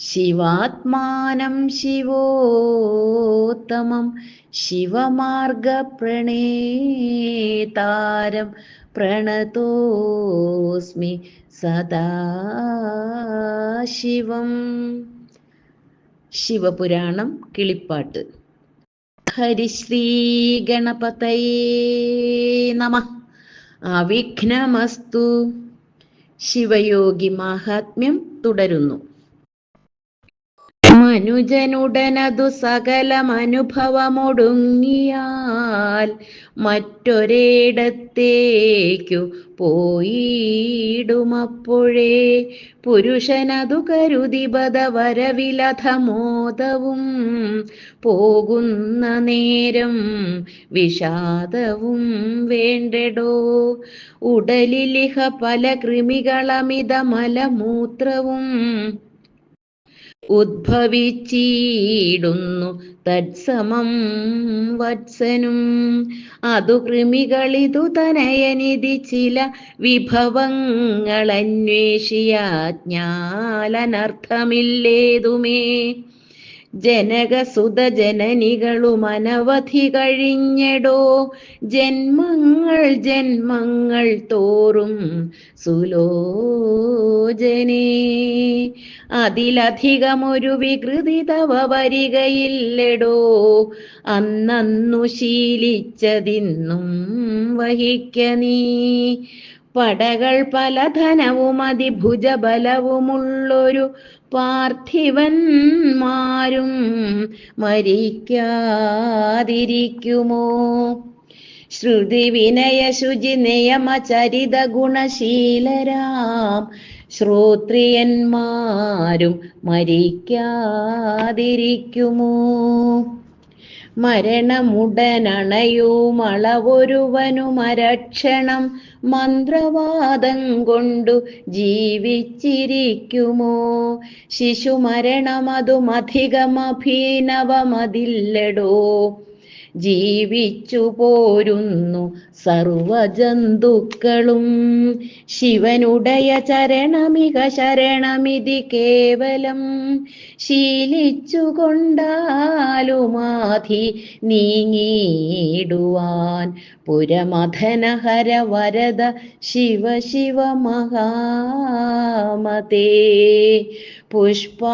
ശിവാത്മാനം ശിവോത്തമം ശിവമാർഗപ്രണേതാരം പ്രണതോസ്മി സദാശിവം ശിവപുരാണം കിളിപ്പാട്ട്. ഹരിശ്രീ ഗണപതയേ നമ. അവിഘ്നമസ്തു. ശിവയോഗി മാഹാത്മ്യം തുടരുന്നു. മനുജനുടനതു സകലമനുഭവമൊടുങ്ങിയാൽ മറ്റൊരിടത്തേക്കു പോയിടുമപ്പോഴേ. പുരുഷനതു കരുതി ബദവരവിലധമോദവും പോകുന്ന നേരം വിഷാദവും വേണ്ടടോ. ഉടലിലിഹ പല കൃമികളമിത മലമൂത്രവും ഉദ്ഭവിച്ചിടുന്നു. തത്സമം വത്സനും. അതു കൃമികളിതു തനയനിധി ചില വിഭവങ്ങൾ അന്വേഷിയാജ്ഞാലനർത്ഥമില്ലേതുമേ ജനകസുത ജനനികളും അനവധി കഴിഞ്ഞടോ. ജന്മങ്ങൾ ജന്മങ്ങൾ തോറും സുലോചനേ. അതിലധികമൊരു വികൃതി തവ വരികയില്ലടോ. അന്നു ശീലിച്ചതിന്നും വഹിക്ക നീ. പടകൾ പല ധനവും അതിഭുജബലവുമുള്ളൊരു പാർത്ഥിവന്മാരും മരിക്കാതിരിക്കുമോ? ശ്രുതി വിനയ ശുചി നിയമ ചരിത ഗുണശീലരാം ശ്രോത്രിയന്മാരും മരിക്കാതിരിക്കുമോ? മരണമുടനണയുമളവൊരുവനു മരക്ഷണം മന്ത്രവാദം കൊണ്ടു ജീവിച്ചിരിക്കുമോ? ശിശു മരണമതും അധികമഭീനവമതില്ലടോ ജീവിച്ചു പോരുന്നു സർവജന്തുക്കളും. ശിവനുടയ ചരണമിക ശരണമിതി കേവലം. ശീലിച്ചു കൊണ്ടാലുമാധി നീങ്ങിടുവാൻ പുരമഥനഹര വരദ ശിവ ശിവ മഹാമതേ പുഷ്പായുധാരേ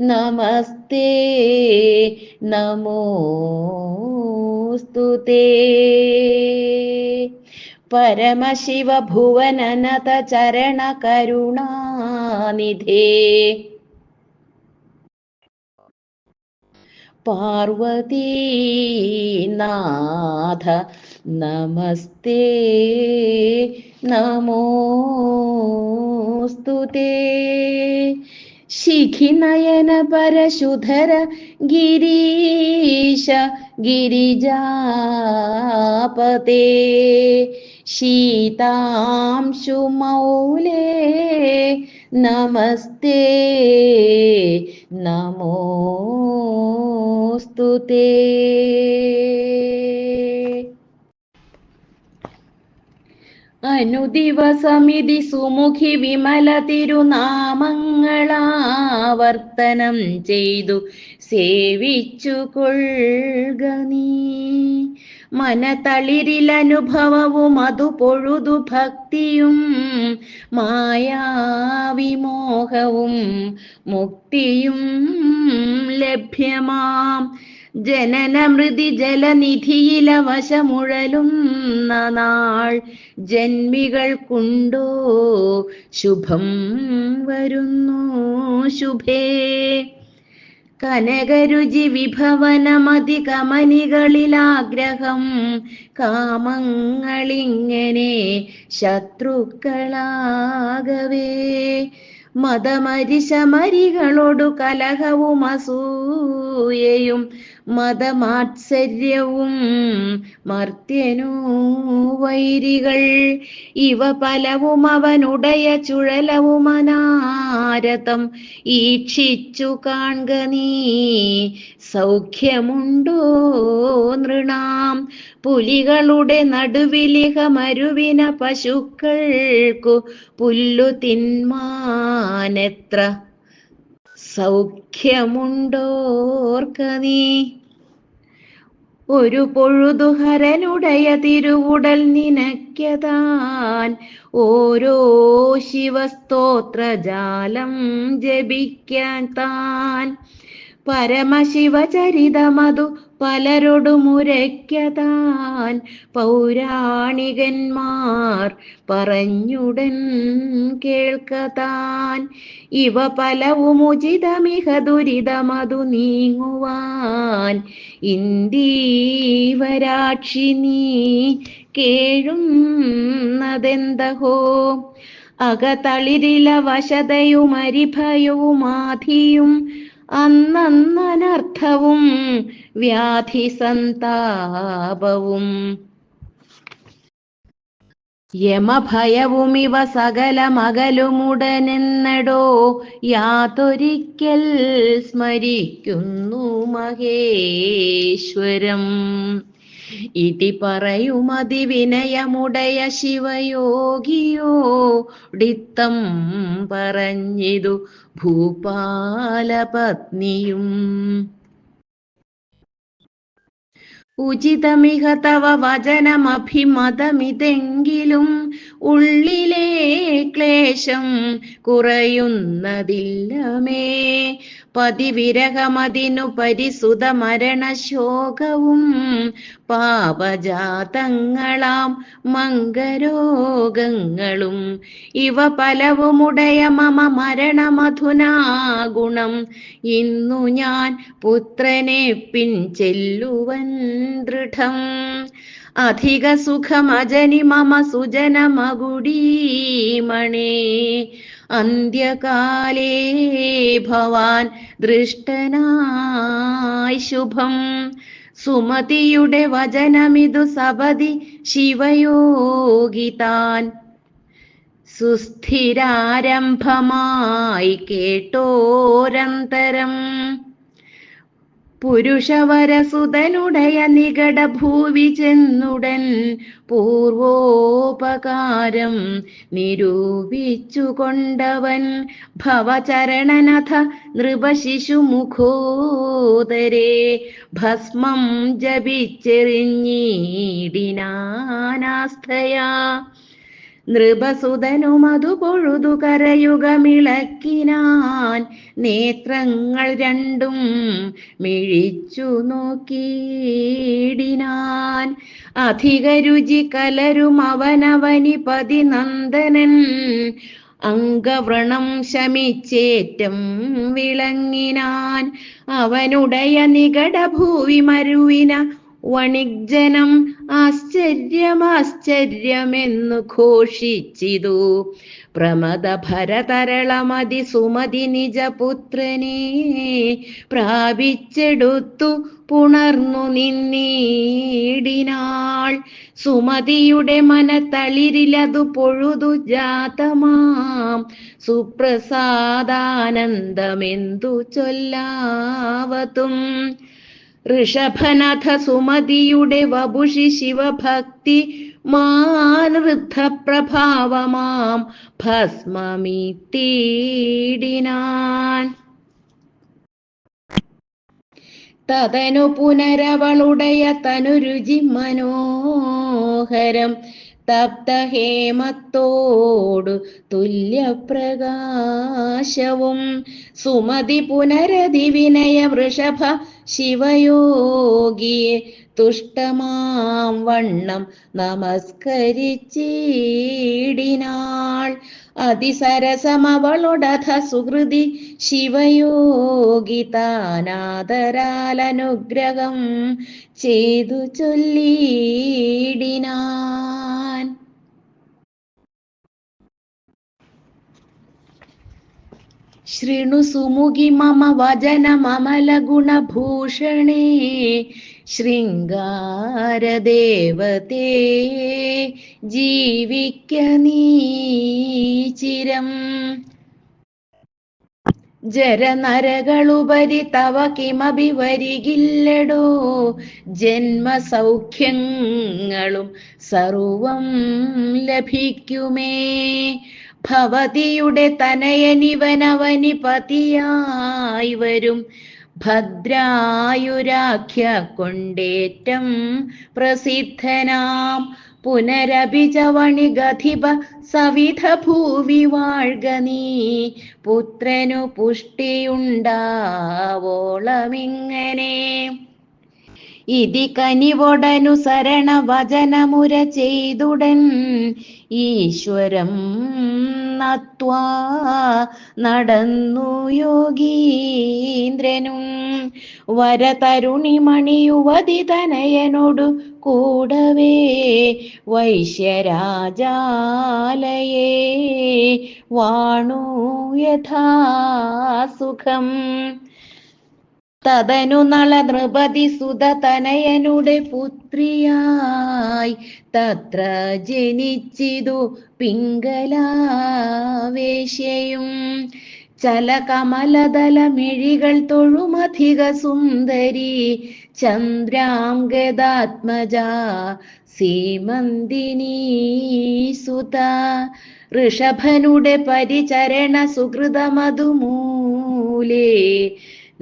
നമസ്തേ നമോസ്തു പരമശിവ ഭുവനനത ചരണ കരുണാനിധേ. പാർവതീനാഥ നമസ്തേ നമോസ്തു ശിഖിനയന പരശുധര ഗിരീശ ഗിരിജാപതേ. ശീതാംശുമൗലേ നമസ്തേ നമോസ്തു അനുദിവസമിതി സുമുഖി വിമല തിരുനാമങ്ങളാവർത്തനം ചെയ്തു സേവിച്ചു കൊള്ളുക നീ. മനതളിരിലനുഭവവും അതു പൊഴുതു ഭക്തിയും മായാവിമോഹവും മുക്തിയും ലഭ്യമാം. ജനനമൃതി ജലനിധിയില വശമുഴലുന്ന നാൾ ജന്മികൾക്കുണ്ടോ? ശുഭം വരുന്നു ശുഭേ. കനകരുചി വിഭവനമതി കമനികളിലാഗ്രഹം കാമങ്ങളിങ്ങനെ ശത്രുക്കളാകവേ. മതമരിശമരികളോടു കലഹവും അസൂയയും മതമാത്സര്യവും മർത്യനു വൈരികൾ. ഇവ പലവും അവനുടയ ചുഴലവും അനാരതം ഈക്ഷിച്ചു കാൺക നീ. സൗഖ്യമുണ്ടോ നൃണാം? പുലികളുടെ നടുവിലിഹ മരുവിന പശുക്കൾക്കു പുല്ലു തിന്മാനെത്ര സൗഖ്യമുണ്ടോർക്ക നീ ഒരു പൊഴുതുഹരനുടയ തിരുവുടൽ നിനക്കതാൻ ഓരോ ശിവസ്തോത്രജാലം ജപിക്കാൻ താൻ. പരമശിവചരിതമതു പലരൊടുമുരയ്ക്കതാൻ പൗരാണികന്മാർ പറഞ്ഞുടൻ കേൾക്കതാൻ ഇവ പലവും ഉചിതമിഹ ദുരിതമതു നീങ്ങുവാൻ. ഇന്ദീവരാക്ഷി നീ കേഴുന്നതെന്തഹോ? അകതളിരില വശതയുമരിഭയവുമാധിയും അന്നനർത്ഥവും വ്യാധി സന്താപവും യമഭയവും ഇവ സകല മകലുമുടനെന്നടോ യാതൊരിക്കൽ സ്മരിക്കുന്നു മഹേശ്വരം. ഇതി പറയുമതി വിനയമുടയ ശിവയോഗിയോടിത്തം പറഞ്ഞിതു ഭൂപാലപത്നിയും. ഉചിതമിഹ തവ വചനമഭിമതമിതെങ്കിലും ഉള്ളിലെ ക്ലേശം കുറയുന്നതില്ലമേ. പതിവിരഹമതിനു പരിസുത മരണശോകവും പാപജാതങ്ങളാം മംഗരോഗങ്ങളും. ഇവ പലവുമുടയ മമ മരണമധുനാ ഗുണം. ഇന്നു ഞാൻ പുത്രനെ പിൻചെല്ലുവൻ ദൃഢം. അധിക സുഖമജനി മമ സുജനമകുടീമണേ. അന്ത്യകാലേ ഭവാൻ ദൃഷ്ടനായി ശുഭം. സുമതിയുടെ വചനമിതു സപതി ശിവയോഗിതാൻ. സുസ്ഥിരാരംഭമായി കേട്ടോരന്തരം. പുരുഷവരസുതനുടയ നികട ഭൂവി ചെന്നുടൻ പൂർവോപകാരം നിരൂപിച്ചു കൊണ്ടവൻ ഭവചരണനഥ നൃപശിശുമുഖോദരേ. ഭസ്മം ജപിച്ചെറിഞ്ഞിടിനാനാസ്ഥയാ. നൃപസുതനുമതു പൊഴുതു കരയുഗമിളക്കിനാൻ നേത്രങ്ങൾ രണ്ടും മിഴിച്ചു നോക്കിയിടിനാൻ. അധിക രുചി കലരും അവനവനി പതിനന്ദനൻ. അംഗവ്രണം ശമിച്ചേറ്റം വിളങ്ങിനാൻ. അവനുടയ നികടഭൂവി മരുവിന വണിജ്ജനം ആശ്ചര്യമാശ്ചര്യമെന്നു ഘോഷിച്ചിതു. പ്രമദ ഭരതരളമതി സുമതി നിജപുത്രനെ പ്രാപിച്ചെടുത്തു പുണർന്നു നിന്നീടിനാൾ. സുമതിയുടെ മനത്തളിരിലതു പൊഴുതു ജാതമാം. സുപ്രസാദാനന്ദമെന്തു ചൊല്ലാവതും. ഋഷഭനഥ സുമതിയുടെ വപുഷി ശിവഭക്തി മാനൃദ്ധപ്രഭാവമാം ഭസ്മമിത്തീടിനാൻ തതനു പുനരവളുടയ തനുരുചി മനോഹരം തപ്തഹേമത്തോടു തുല്യപ്രകാശവും സുമതി പുനരതി വിനയ വൃഷഭ ശിവയോഗിയെ തുഷ്ടമാം വണ്ണം നമസ്കരിച്ചീടിനാൾ. അതിസരസമവളുടധ സുഹൃതി ശിവയോഗി താനാദരാലനുഗ്രഹം ചെയ്തു ചൊല്ലിയിടിനാൻ ശൃണു സുമുഖി മമ വചനമമല ഗുണഭൂഷണേ ശൃംഗാരദേവതേ ജീവിക്ക നീചിരം ജരനരകളുപരി തവ കിമപി വരികില്ലടോ ജന്മസൗഖ്യങ്ങളും സർവം ലഭിക്കുമേ. ഭവതിയുടെ തനയനിവനവനി പതിയായി വരും. ഭദ്രായുരാഖ്യ കൊണ്ടേറ്റം പ്രസിദ്ധനാം. പുനരഭിജവണി ഗധിപ സവിധ ഭൂവി വാഴ്കനീ പുത്രനു പുഷ്ടിയുണ്ടാവോളമിങ്ങനെ. ഇതി കനിവൊടനുസരണ വചനമുര ചെയ്തുടൻ ഈശ്വരം നത്വാ നടന്നു യോഗീന്ദ്രനും. വരതരുണിമണി യുവതി തനയനോടു കൂടവേ വൈശ്യരാജാലയേ വാണു യഥാസുഖം. തതനു നള നൃപതി സുത തനയനുടെ പുത്രിയായി. തത്ര ജനിച്ചിതു പിങ്കലാവേശയും ചല കമലതല മിഴികൾ തൊഴുമധിക സുന്ദരി. ചന്ദ്രാംഗദാത്മജ സീമന്തിനീസുത സീമന്തിനീ സുത. ഋഷഭനുടെ പരിചരണ സുഹൃതമതുമൂലേ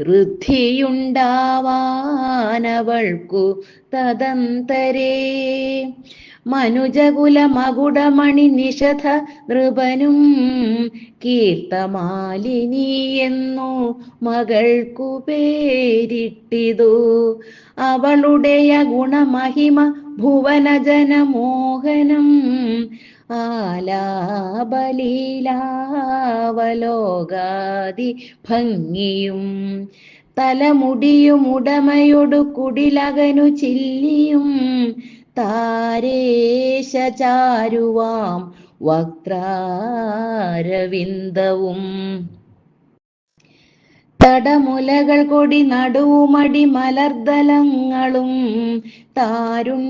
ഋദ്ധിയുണ്ടാവാനവൾക്കു തദന്തരേ. മനുജകുലമകുടമണി നിഷധ നൃപനും കീർത്തമാലിനി എന്നു മകൾക്കു പേരിട്ടിതു. അവളുടെയ ഗുണമഹിമ ഭുവനജനമോഹനം ആലാപലീലാവലോകാതി ഭംഗിയും തലമുടിയും ഉടമയൊടു കുടിലകനു ചില്ലിയും താരേശചാരുവാം വക്രാരവിന്ദവും. തടമുലകൾ കൊടി നടുവുമടി മലർദലങ്ങളും താരുണ്യലാവണ്യ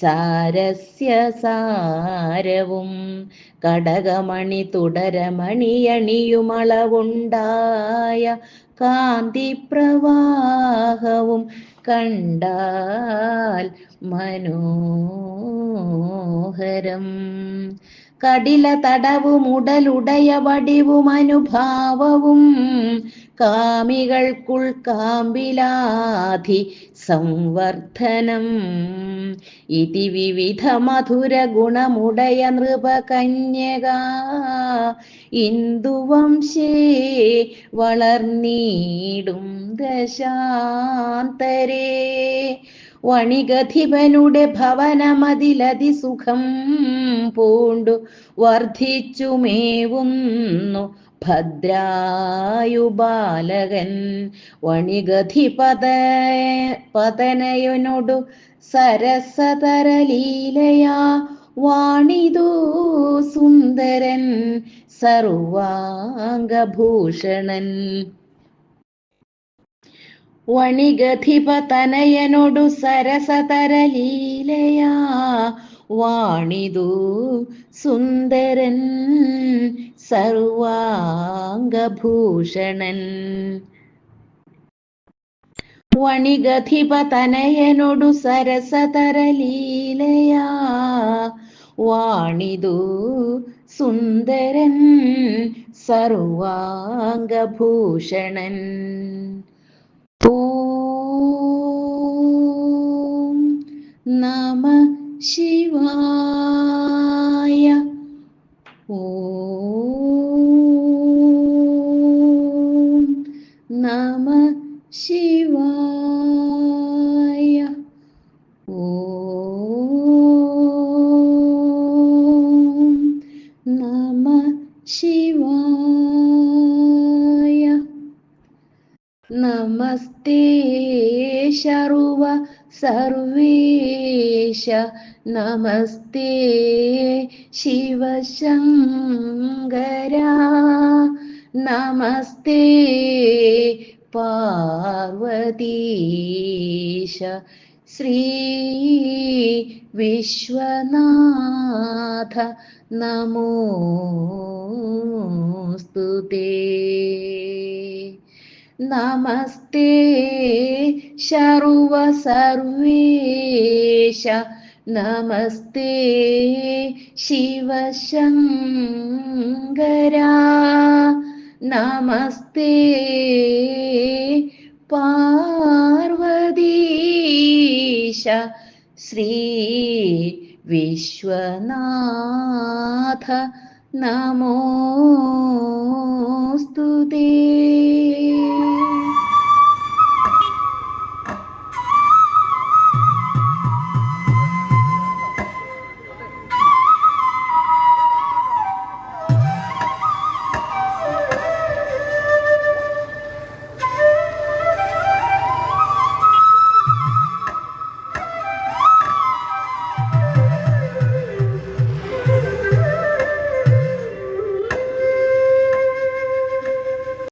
സാരസ്യ സാരവും കടകമണി തുടരമണിയണിയുമളവുണ്ടായ കാന്തി പ്രവാഹവും കണ്ടാൽ മനോഹരം. കടില തടവും ഉടലുടയ വടിവും അനുഭാവവും. കാമികൾക്കുൾ കാമ്പിലാധി സംവർദ്ധനം. ഇതി വിവിധ മധുര ഗുണമുടയ നൃപകന്യക. ഇന്ദുവംശേ വളർന്നീടും ദശാന്തരേ. വണികധിപനുടെ ഭവനമതിലതി സുഖം പൂണ്ടു വർദ്ധിച്ചുമേവുന്നു ഭദ്രായു ബാലകൻ വണികധിപത പതനയനോടു സരസതരലീലയാ വാണിതു സുന്ദരൻ സർവാംഗഭൂഷണൻ. വണികധിപതനയനോടു സരസതരലീലയാ. വാണിതു സുന്ദരൻ സർവാംഗഭൂഷണൻ. വണികധിപതനയനോടു സരസതരലീലയാ. വാണിതു സുന്ദരൻ സർവാംഗഭൂഷണൻ. നമ ശിവായ ഓ നമ ശിവായ ഓ നമ ശിവായ നമസ്തേ ശർവ സർവേ സർവേശ നമസ്തേ ശിവശങ്കര നമസ്തേ പാർവതീശ ശ്രീ വിശ്വനാഥ നമോസ്തുതേ നമസ്തേ ശർവ സർവേശ. നമസ്തേ ശിവശങ്കര. നമസ്തേ പാർവതീശ. ശ്രീ വിശ്വനാഥ. നമോസ്തുതേ